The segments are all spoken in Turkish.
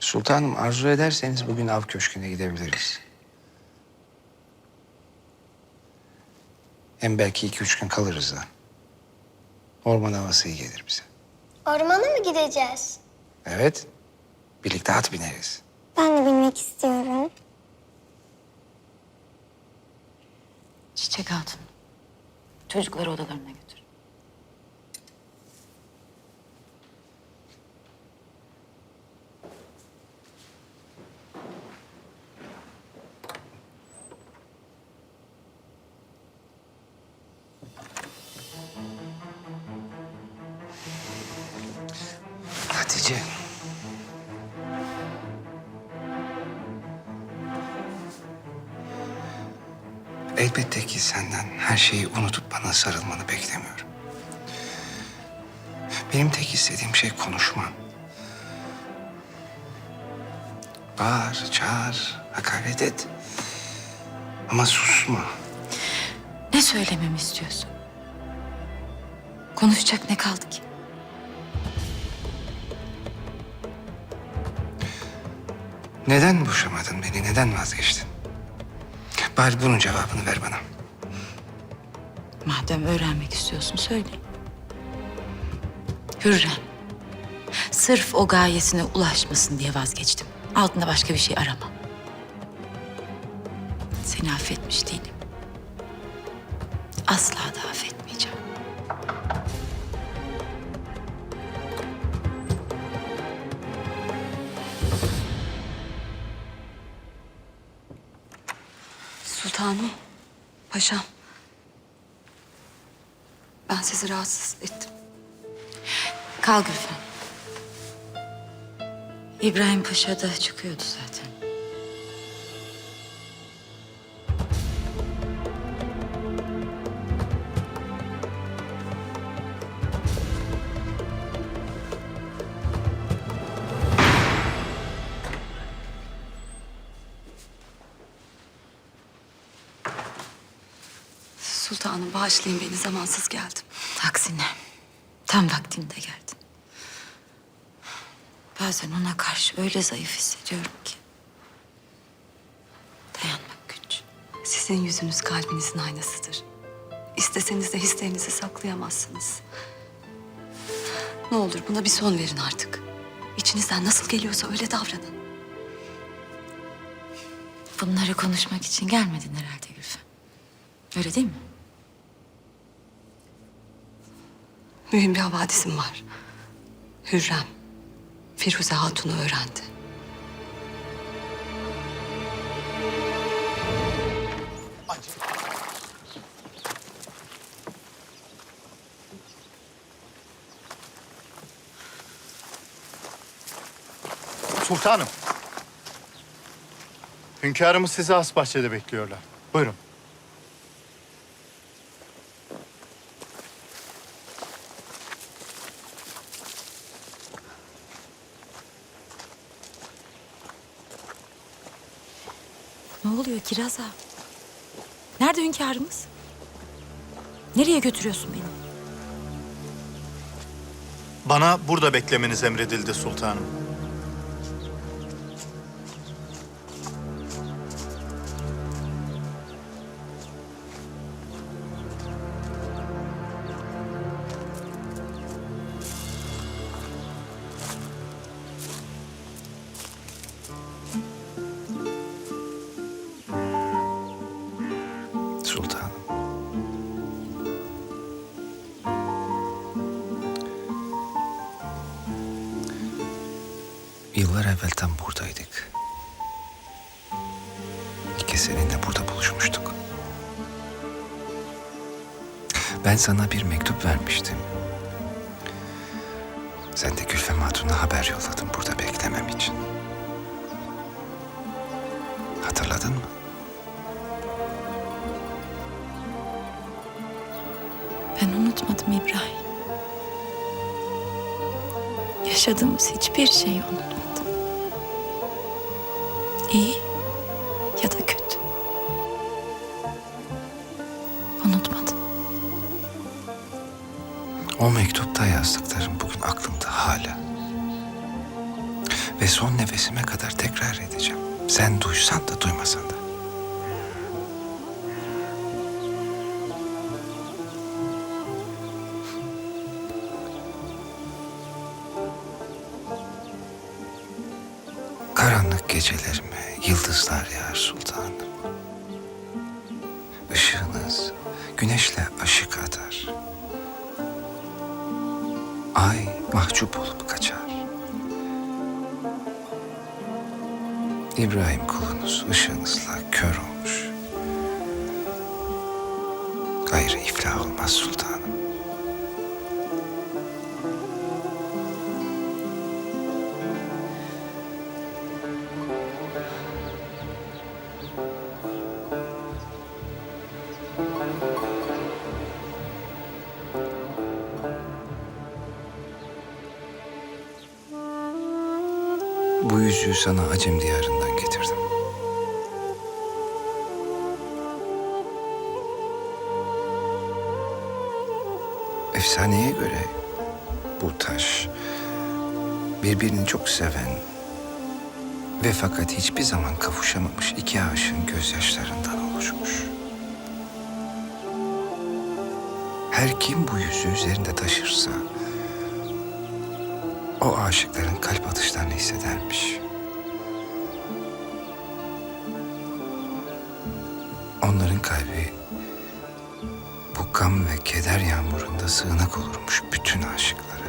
Sultanım arzu ederseniz bugün av köşküne gidebiliriz. Hem belki iki üç gün kalırız da. Orman havası iyi gelir bize. Ormana mı gideceğiz? Evet. Birlikte at bineriz. Ben de bilmek istiyorum. Çiçek Hatun. Çocukları odalarına götür. Elbette ki senden her şeyi unutup bana sarılmanı beklemiyorum. Benim tek istediğim şey konuşman. Bağır, çağır, hakaret et. Ama susma. Ne söylememi istiyorsun? Konuşacak ne kaldı ki? Neden boşamadın beni? Neden vazgeçtin? Bari bunun cevabını ver bana. Madem öğrenmek istiyorsun söyle. Hürrem. Sırf o gayesine ulaşmasın diye vazgeçtim. Altında başka bir şey aramam. Seni affetmiş değilim. Asla da affetmeyeceğim. Sultanım, paşam. Ben sizi rahatsız ettim. Kal Gülfem. İbrahim Paşa da çıkıyordu zaten. Bağışlayın beni zamansız geldim. Aksine tam vaktinde geldin. Bazen ona karşı öyle zayıf hissediyorum ki. Dayanmak güç. Sizin yüzünüz kalbinizin aynasıdır. İsteseniz de hislerinizi saklayamazsınız. Ne olur buna bir son verin artık. İçinizden nasıl geliyorsa öyle davranın. Bunları konuşmak için gelmedin herhalde Gülfem. Öyle değil mi? Mühim bir havadisim var. Hürrem, Firuze Hatun'u öğrendi. Sultanım. Hünkârımız sizi has bahçede bekliyorlar. Buyurun. Kiraz ağa? Nerede hünkârımız? Nereye götürüyorsun beni? Bana burada beklemeniz emredildi sultanım. Yıllar evvel tam buradaydık. İki seninle burada buluşmuştuk. Ben sana bir mektup vermiştim. Sen de Gülfem Hatun'a haber yolladın burada beklemem için. Hatırladın mı? Ben unutmadım İbrahim. Yaşadığımız hiçbir şeyi unutmadım. Yazdıklarım bugün aklımda hala. Ve son nefesime kadar tekrar edeceğim. Sen duysan da duymasan da. Karanlık gecelerime yıldızlar yağar sultanım. Işığınız güneşle aşık atar. Ay mahcup olup kaçar. İbrahim kulunuz ışığınızla kör olmuş. Gayrı iflah olmaz sultanım. Yüzüğü sana Acem diyarından getirdim. Efsaneye göre bu taş birbirini çok seven ve fakat hiçbir zaman kavuşamamış iki aşığın gözyaşlarından oluşmuş. Her kim bu yüzüğü üzerinde taşırsa o aşıkların kalp atışlarını hissedermiş. Kalbi bu gam ve keder yağmurunda sığınak olurmuş bütün aşıklara.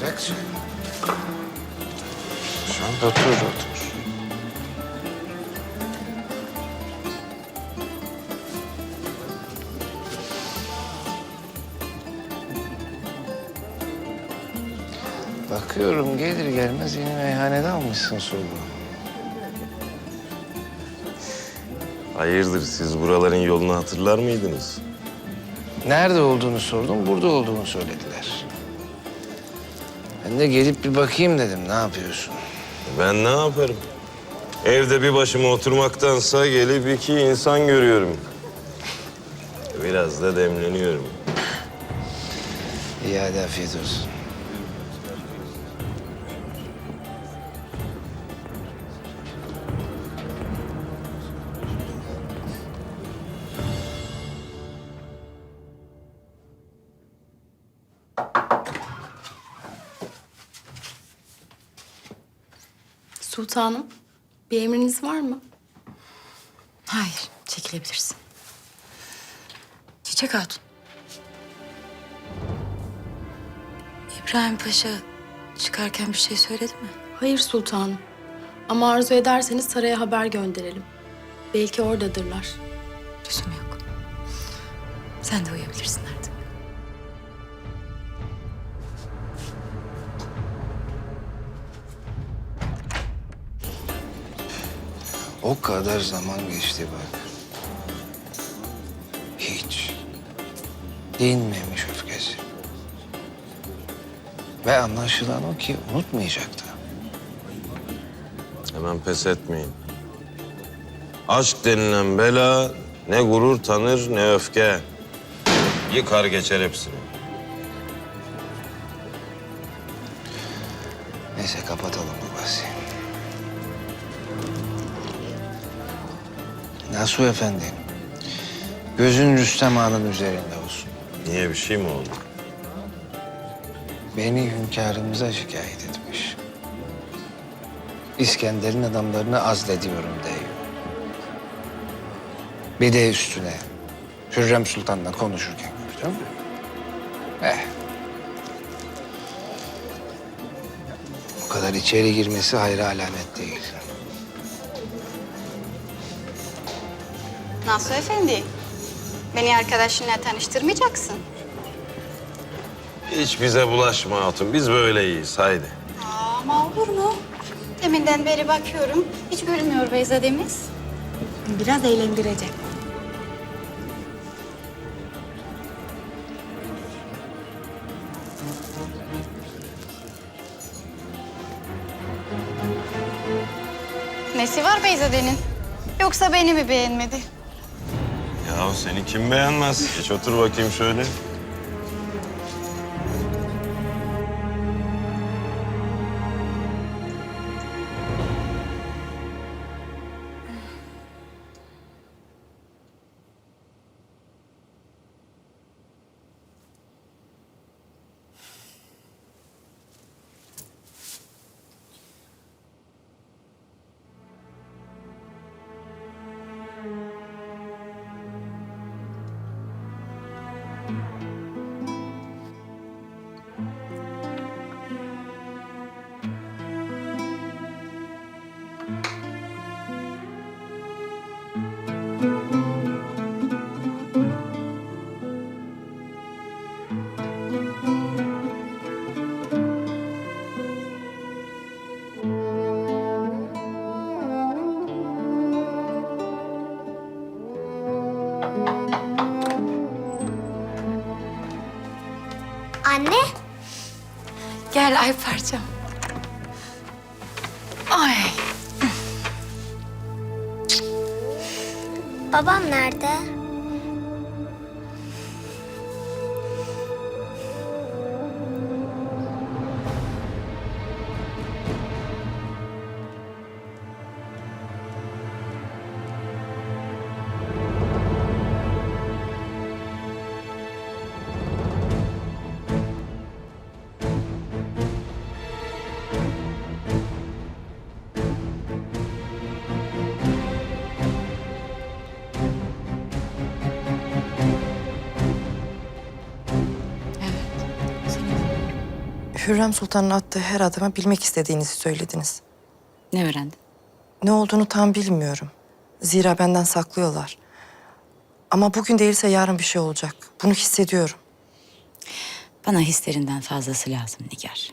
Trakçı. Şu anda otur otur. Bakıyorum gelir gelmez yeni meyhanede almışsın soluğu. Hayırdır siz buraların yolunu hatırlar mıydınız? Nerede olduğunu sordum, burada olduğunu söylediler. Ben de gelip bir bakayım dedim, ne yapıyorsun? Ben ne yaparım? Evde bir başıma oturmaktansa gelip iki insan görüyorum. Biraz da demleniyorum. İyi hadi afiyet olsun. Sultanım, bir emriniz var mı? Hayır, çekilebilirsin. Çiçek Hatun. İbrahim Paşa çıkarken bir şey söyledi mi? Hayır sultanım. Ama arzu ederseniz saraya haber gönderelim. Belki oradadırlar. Lüzum yok. Sen de uyuyabilirsin artık. O kadar zaman geçti bak. Hiç. Dinmemiş öfkesi. Ve anlaşılan o ki unutmayacaktı. Hemen pes etmeyin. Aşk denilen bela ne gurur tanır ne öfke. Yıkar geçer hepsini. Nasuh Efendi, gözün Rüstem Ağa'nın üzerinde olsun. Niye bir şey mi oldu? Beni hünkârımıza şikayet etmiş. İskender'in adamlarını azlediyorum diyor. Bir de üstüne Hürrem Sultan'la konuşurken gördüm. Eh. Bu kadar içeri girmesi hayra alamet değil. Nasuh Efendi, beni arkadaşınla tanıştırmayacaksın. Hiç bize bulaşma hatun. Biz böyleyiz. Haydi. Ama olur mu? Deminden beri bakıyorum, hiç gülmüyor Beyzademiz. Biraz eğlendirecek. Nesi var Beyzade'nin? Yoksa beni mi beğenmedi? Seni kim beğenmez? Geç otur bakayım şöyle. Ay parçam. Ay. babam nerede? Hürrem Sultan'ın attığı her adama bilmek istediğinizi söylediniz. Ne öğrendin? Ne olduğunu tam bilmiyorum. Zira benden saklıyorlar. Ama bugün değilse yarın bir şey olacak. Bunu hissediyorum. Bana hislerinden fazlası lazım Nigar.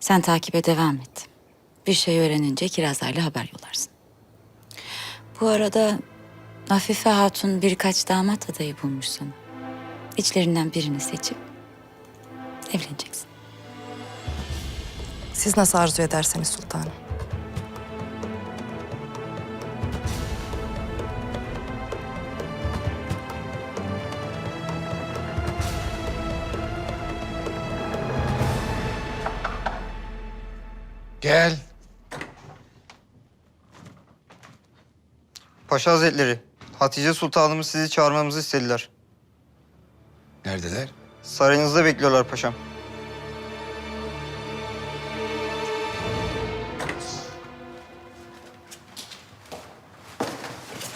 Sen takibe devam et. Bir şey öğrenince Kirazlar'la haber yollarsın. Bu arada Afife Hatun birkaç damat adayı bulmuş sana. İçlerinden birini seçip evleneceksin. Siz nasıl arzu ederseniz sultanım. Gel. Paşa Hazretleri, Hatice Sultanımız sizi çağırmamızı istediler. Neredeler? Sarayınızda bekliyorlar paşam.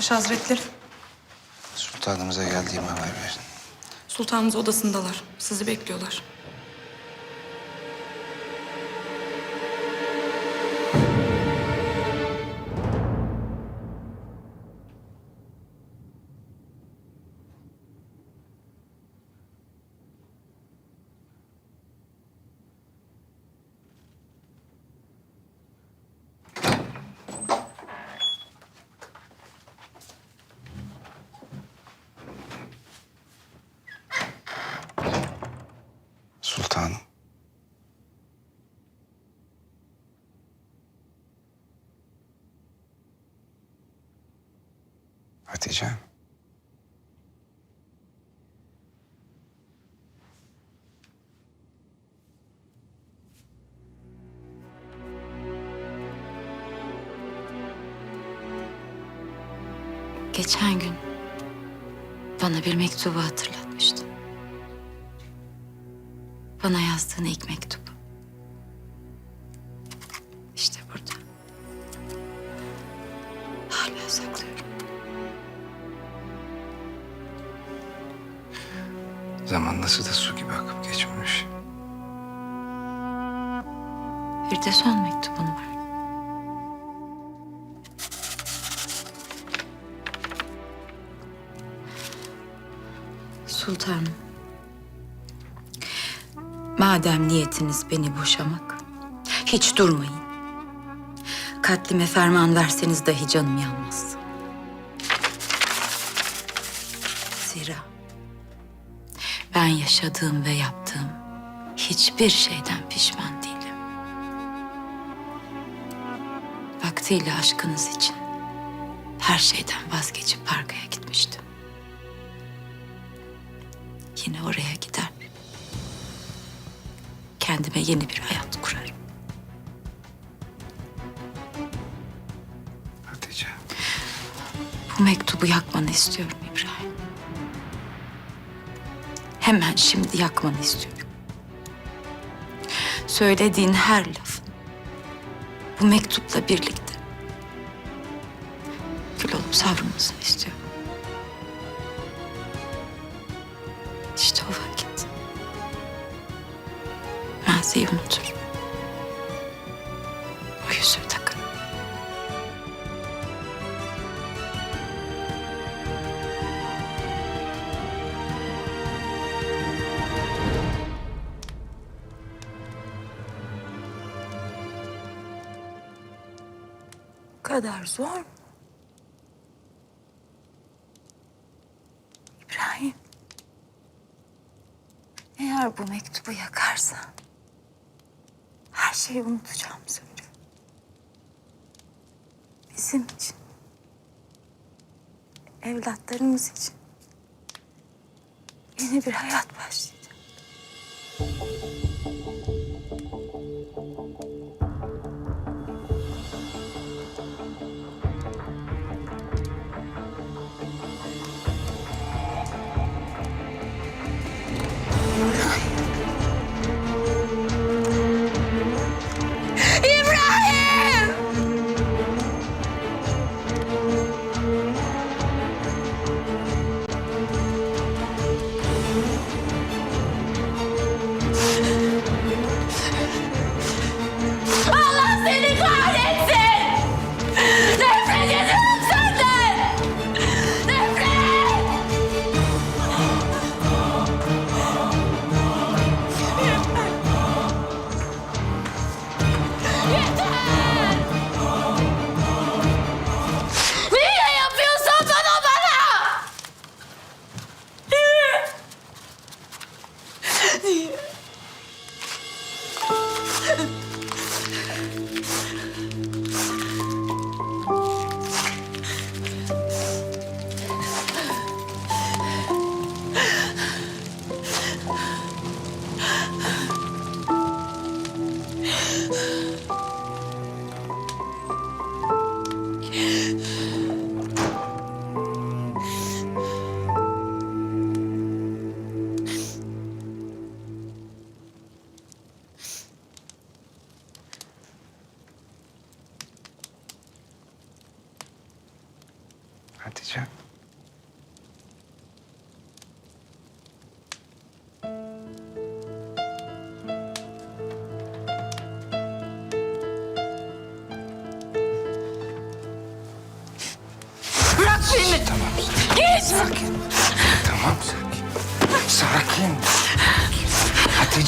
Paşa Hazretleri, Sultanımıza geldiğimi haber verin. sultanımız odasındalar. Sizi bekliyorlar. Hatice. Geçen gün bana bir mektubu hatırlatmıştın. Bana yazdığın ilk mektubu. Zaman nasıl da su gibi akıp geçmiş. Bir de son mektubun var. Sultanım. Madem niyetiniz beni boşamak, hiç durmayın. Katlime ferman verseniz dahi canım yanmaz. Zira ben yaşadığım ve yaptığım hiçbir şeyden pişman değilim. Vaktiyle aşkınız için her şeyden vazgeçip parkaya gitmiştim. Yine oraya gider. Kendime yeni bir hayat kurarım. Hatice. Bu mektubu yakmanı istiyorum İbrahim. Hemen şimdi yakmanı istiyorum. Söylediğin her lafın bu mektupla birlikte kül olup savrulmasını istiyorum. Kadar zor mu? İbrahim. Eğer bu mektubu yakarsan her şeyi unutacağım söyle. Bizim için. Evlatlarımız için. Yeni bir hayat başlayacak.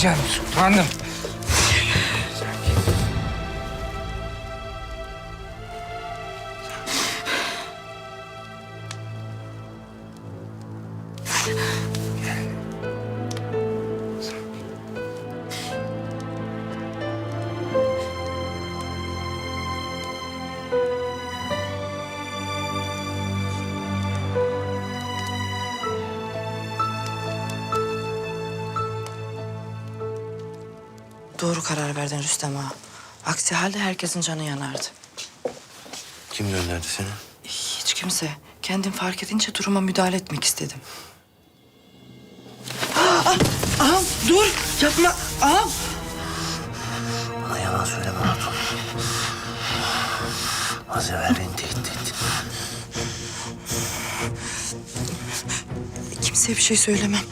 Hatice'm sultanım. Doğru karar verdin Rüstem ağa. Aksi halde herkesin canı yanardı. Kim gönderdi seni? Hiç kimse. Kendim fark edince duruma müdahale etmek istedim. Aa, ağam dur yapma ağam. Bana yalan söyleme Hatun. Az evvel beni tehdit ettin. Kimseye bir şey söylemem.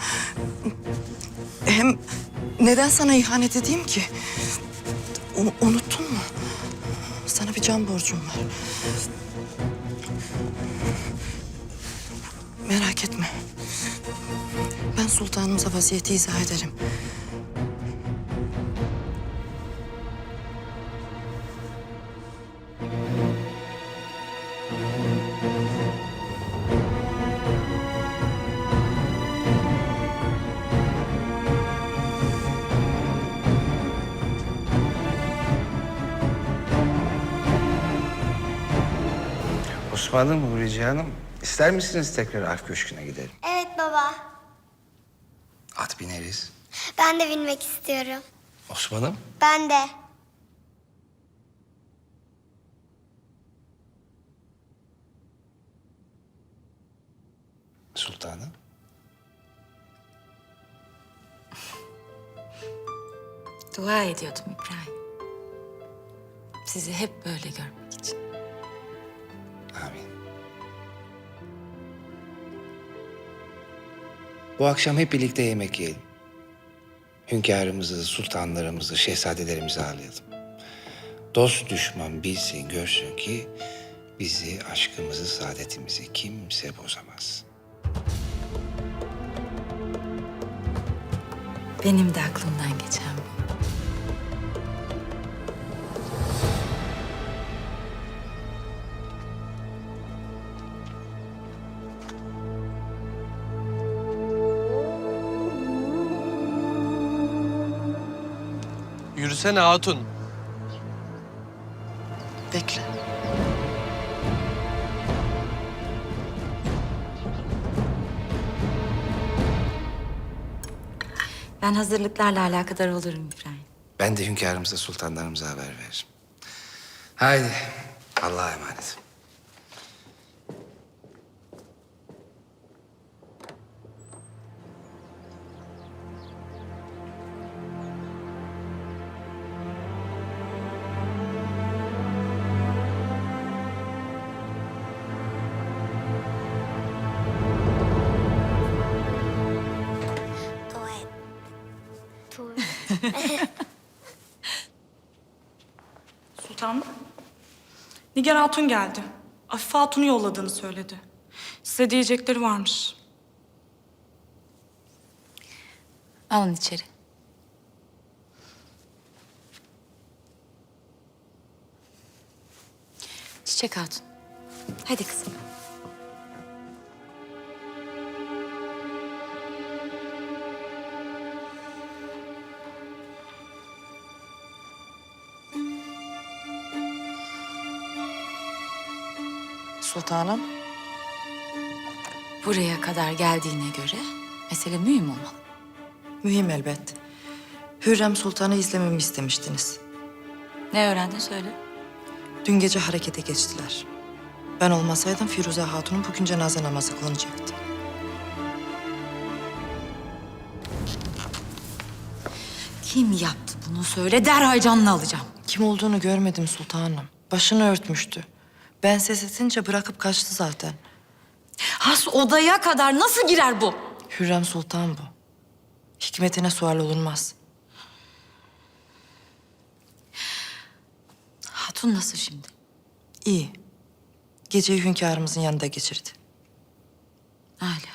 Hem neden sana ihanet edeyim ki? U- unuttun mu? Sana bir can borcum var. Merak etme. Ben sultanımıza vaziyeti izah ederim. Osman'ım, Huriye Hanım. ister misiniz tekrar Ark Köşkü'ne gidelim? Evet baba. At bineriz. Ben de binmek istiyorum. Osman'ım. Ben de. Sultanım. Dua ediyordum İbrahim. Sizi hep böyle görmek için. Amin. Bu akşam hep birlikte yemek yiyelim. Hünkârımızı, sultanlarımızı, şehzadelerimizi ağırlayalım. Dost düşman bilsin, görsün ki bizi, aşkımızı, saadetimizi kimse bozamaz. Benim de aklımdan geçen Yürüsene hatun. Bekle. Ben hazırlıklarla alakadar olurum İbrahim. Ben de hünkârımıza, sultanlarımıza haber veririm. Haydi, Allah'a emanet. Sultanım. Nigar Hatun geldi. Afife Hatun'u yolladığını söyledi. Size diyecekleri varmış. Alın içeri. Çiçek Hatun. Hadi kızım. Sultanım. Buraya kadar geldiğine göre mesele mühim olmalı. Mühim elbet. Hürrem Sultan'ı izlememi istemiştiniz. Ne öğrendin söyle. Dün gece harekete geçtiler. Ben olmasaydım Firuze Hatun'un bugün cenaze namazı kılınacaktı. Kim yaptı bunu söyle derhal canını alacağım. Kim olduğunu görmedim sultanım. Başını örtmüştü. Ben ses edince bırakıp kaçtı zaten. Has odaya kadar nasıl girer bu? Hürrem Sultan bu. Hikmetine sual olunmaz. Hatun nasıl şimdi? İyi. Geceyi hünkârımızın yanında geçirdi. Hala.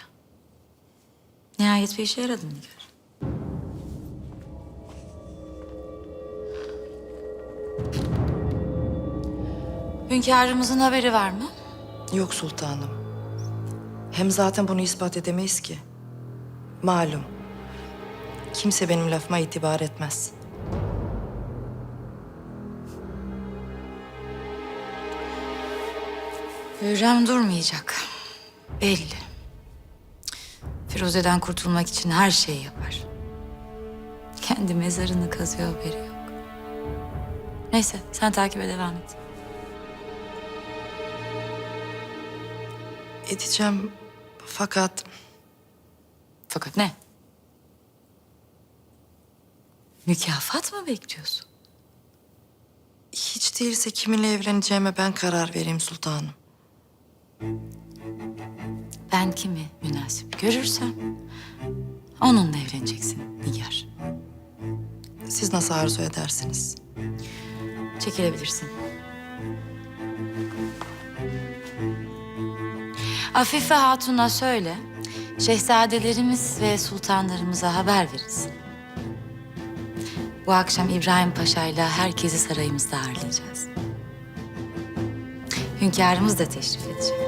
Nihayet bir işe yaradın Nigar. Hünkârımızın haberi var mı? Yok sultanım. Hem zaten bunu ispat edemeyiz ki. Malum. Kimse benim lafıma itibar etmez. Hürrem durmayacak. Belli. Firuze'den kurtulmak için her şeyi yapar. Kendi mezarını kazıyor haberi yok. Neyse sen takibe devam et. Edeceğim fakat Fakat ne? Mükafat mı bekliyorsun? hiç değilse kiminle evleneceğime ben karar vereyim sultanım. Ben kimi münasip görürsem onunla evleneceksin Nigar. Siz nasıl arzu edersiniz? Çekilebilirsin. Afife Hatun'a söyle, şehzadelerimiz ve sultanlarımıza haber verirsin. Bu akşam İbrahim Paşa'yla herkesi sarayımızda ağırlayacağız. Hünkârımız da teşrif edecek.